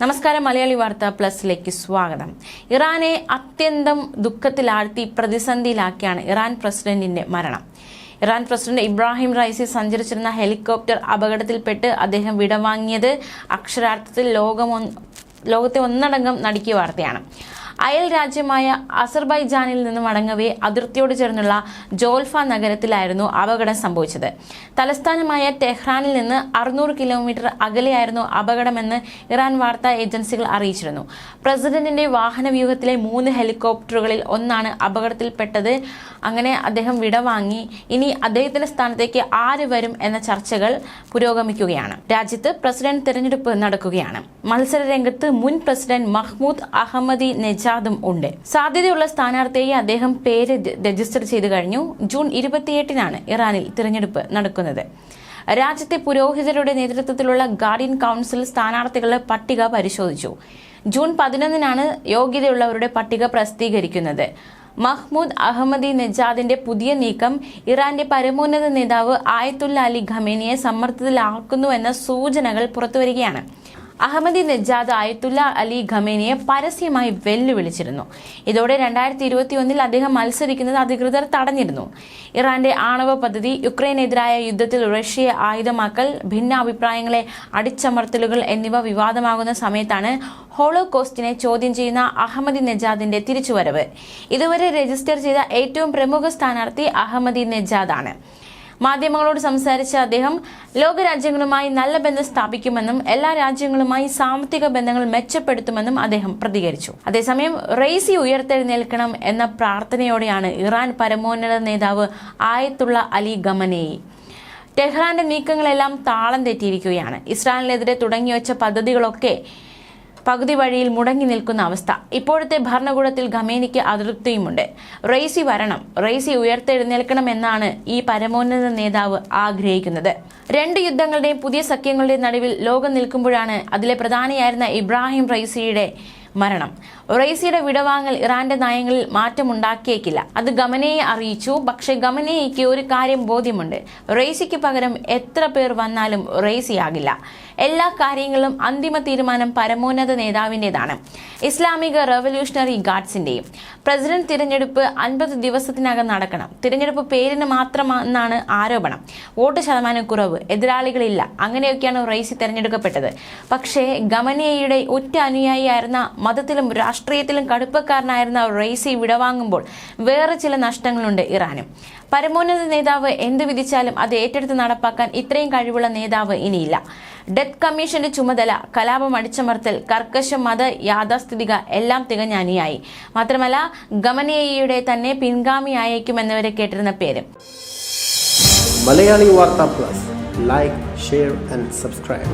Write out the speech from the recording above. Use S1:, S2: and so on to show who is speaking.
S1: നമസ്കാരം മലയാളി വാർത്ത പ്ലസിലേക്ക് സ്വാഗതം. ഇറാനെ അത്യന്തം ദുഃഖത്തിലാഴ്ത്തി പ്രതിസന്ധിയിലാക്കിയാണ് ഇറാൻ പ്രസിഡന്റിന്റെ മരണം. ഇറാൻ പ്രസിഡന്റ് ഇബ്രാഹിം റൈസി സഞ്ചരിച്ചിരുന്ന ഹെലികോപ്റ്റർ അപകടത്തിൽപ്പെട്ട് അദ്ദേഹം വിടവാങ്ങിയത് അക്ഷരാർത്ഥത്തിൽ ലോകമൊ ലോകത്തെ ഒന്നടങ്കം നടുക്കിയ വാർത്തയാണ്. അയൽ രാജ്യമായ അസർബൈജാനിൽ നിന്ന് മടങ്ങവേ അതിർത്തിയോട് ചേർന്നുള്ള ജോൽഫ നഗരത്തിലായിരുന്നു അപകടം സംഭവിച്ചത്. തലസ്ഥാനമായ ടെഹ്റാനിൽ നിന്ന് അറുന്നൂറ് കിലോമീറ്റർ അകലെയായിരുന്നു അപകടമെന്ന് ഇറാൻ വാർത്താ ഏജൻസികൾ അറിയിച്ചിരുന്നു. പ്രസിഡന്റിന്റെ വാഹനവ്യൂഹത്തിലെ മൂന്ന് ഹെലികോപ്റ്ററുകളിൽ ഒന്നാണ് അപകടത്തിൽപ്പെട്ടത്. അങ്ങനെ അദ്ദേഹം വിടവാങ്ങി. ഇനി അദ്ദേഹത്തിന്റെ സ്ഥാനത്തേക്ക് ആര് വരും എന്ന ചർച്ചകൾ പുരോഗമിക്കുകയാണ്. രാജ്യത്ത് പ്രസിഡന്റ് തെരഞ്ഞെടുപ്പ് നടക്കുകയാണ്. മത്സര രംഗത്ത് മുൻ പ്രസിഡന്റ് മഹ്മൂദ് അഹമ്മദി നെജാദും ഉണ്ട്. സാധ്യതയുള്ള സ്ഥാനാർത്ഥിയെ അദ്ദേഹം പേര് രജിസ്റ്റർ ചെയ്തു കഴിഞ്ഞു. ജൂൺ ഇരുപത്തിയെട്ടിനാണ് ഇറാനിൽ തിരഞ്ഞെടുപ്പ് നടക്കുന്നത്. രാജ്യത്തെ പുരോഹിതരുടെ നേതൃത്വത്തിലുള്ള ഗാർഡിയൻ കൗൺസിൽ സ്ഥാനാർത്ഥികളുടെ പട്ടിക പരിശോധിച്ചു. ജൂൺ പതിനൊന്നിനാണ് യോഗ്യതയുള്ളവരുടെ പട്ടിക പ്രസിദ്ധീകരിക്കുന്നത്. മഹ്മൂദ് അഹമ്മദി നജാദിന്റെ പുതിയ നീക്കം ഇറാന്റെ പരമോന്നത നേതാവ് ആയത്തുല്ല അലി ഖമേനിയെ സമ്മർദ്ദത്തിലാക്കുന്നുവെന്ന സൂചനകൾ പുറത്തുവരികയാണ്. അഹമ്മദി നജാദ് ആയത്തുല്ല അലി ഖമേനിയെ പരസ്യമായി വെല്ലുവിളിച്ചിരുന്നു. ഇതോടെ രണ്ടായിരത്തി ഇരുപത്തി ഒന്നിൽ അദ്ദേഹം മത്സരിക്കുന്നത് അധികൃതർ തടഞ്ഞിരുന്നു. ഇറാന്റെ ആണവ പദ്ധതി യുക്രൈനെതിരായ യുദ്ധത്തിൽ റഷ്യയെ ആയുധമാക്കൽ ഭിന്നാഭിപ്രായങ്ങളെ അടിച്ചമർത്തലുകൾ എന്നിവ വിവാദമാകുന്ന സമയത്താണ് ഹോളോകോസ്റ്റിനെ ചോദ്യം ചെയ്യുന്ന അഹമ്മദി നജാദിന്റെ തിരിച്ചുവരവ്. ഇതുവരെ രജിസ്റ്റർ ചെയ്ത ഏറ്റവും പ്രമുഖ സ്ഥാനാർത്ഥി അഹമ്മദി നെജാദാണ് മാധ്യമങ്ങളോട് സംസാരിച്ച അദ്ദേഹം ലോകരാജ്യങ്ങളുമായി നല്ല ബന്ധം സ്ഥാപിക്കുമെന്നും എല്ലാ രാജ്യങ്ങളുമായി സാമ്പത്തിക ബന്ധങ്ങൾ മെച്ചപ്പെടുത്തുമെന്നും അദ്ദേഹം പ്രതികരിച്ചു. അതേസമയം റെയ്സി ഉയർത്തെഴുന്നേൽക്കണം എന്ന പ്രാർത്ഥനയോടെയാണ് ഇറാൻ പരമോന്നത നേതാവ് ആയത്തുള്ള അലി ഗമനേയി ടെഹ്റാന്റെ നീക്കങ്ങളെല്ലാം താളം തെറ്റിയിരിക്കുകയാണ്. ഇസ്രായേലിനെതിരെ തുടങ്ങിവെച്ച പദ്ധതികളൊക്കെ പകുതി വഴിയിൽ മുടങ്ങി നിൽക്കുന്ന അവസ്ഥ. ഇപ്പോഴത്തെ ഭരണകൂടത്തിൽ ഖമേനിക്ക് അതൃപ്തിയുമുണ്ട്. റെയ്സി വരണം റെയ്സി ഉയർത്തെഴുന്നേൽക്കണം എന്നാണ് ഈ പരമോന്നത നേതാവ് ആഗ്രഹിക്കുന്നത്. രണ്ട് യുദ്ധങ്ങളുടെയും പുതിയ സഖ്യങ്ങളുടെയും നടുവിൽ ലോകം നിൽക്കുമ്പോഴാണ് അതിലെ പ്രധാനിയായിരുന്ന ഇബ്രാഹിം റൈസിയുടെ മരണം. റൈസിയുടെ വിടവാങ്ങൽ ഇറാന്റെ നയങ്ങളിൽ മാറ്റമുണ്ടാക്കിയേക്കില്ല. അത് ഗമനയെ അറിയിച്ചു. പക്ഷേ ഗമനയ്ക്ക് ഒരു കാര്യം ബോധ്യമുണ്ട്. റൈസിക്ക് പകരം എത്ര പേർ വന്നാലും റൈസിയാകില്ല എല്ലാ കാര്യങ്ങളും അന്തിമ തീരുമാനം പരമോന്നത നേതാവിന്റെതാണ്. ഇസ്ലാമിക റവല്യൂഷണറി ഗാർഡ്സിന്റെയും പ്രസിഡന്റ് തിരഞ്ഞെടുപ്പ് അൻപത് ദിവസത്തിനകം നടക്കണം. തിരഞ്ഞെടുപ്പ് പേരിന് മാത്രമെന്നാണ് ആരോപണം. വോട്ട് ശതമാനം കുറവ് എതിരാളികളില്ല. അങ്ങനെയൊക്കെയാണ് റൈസി തിരഞ്ഞെടുക്കപ്പെട്ടത്. പക്ഷേ ഗമനിയയുടെ ഒറ്റ അനുയായിയായിരുന്ന മതത്തിലും രാഷ്ട്രീയത്തിലും കടുപ്പക്കാരനായിരുന്ന റെയ്സി വിടവാങ്ങുമ്പോൾ വേറെ ചില നഷ്ടങ്ങളുണ്ട് ഇറാനും. പരമോന്നത നേതാവ് എന്ത് വിധിച്ചാലും അത് ഏറ്റെടുത്ത് നടപ്പാക്കാൻ ഇത്രയും കഴിവുള്ള നേതാവ് ഇനിയില്ല. ഡെത്ത് കമ്മീഷന്റെ ചുമതല കലാപം അടിച്ചമർത്തൽ കർക്കശ മത യാഥാസ്ഥിതിക എല്ലാം തികഞ്ഞ അനുയായി. മാത്രമല്ല ഗമനേയയുടെ തന്നെ പിൻഗാമിയായേക്കുമെന്നവരെ കേട്ടിരുന്ന പേര്.
S2: Malayali Vartha plus. Like share and subscribe.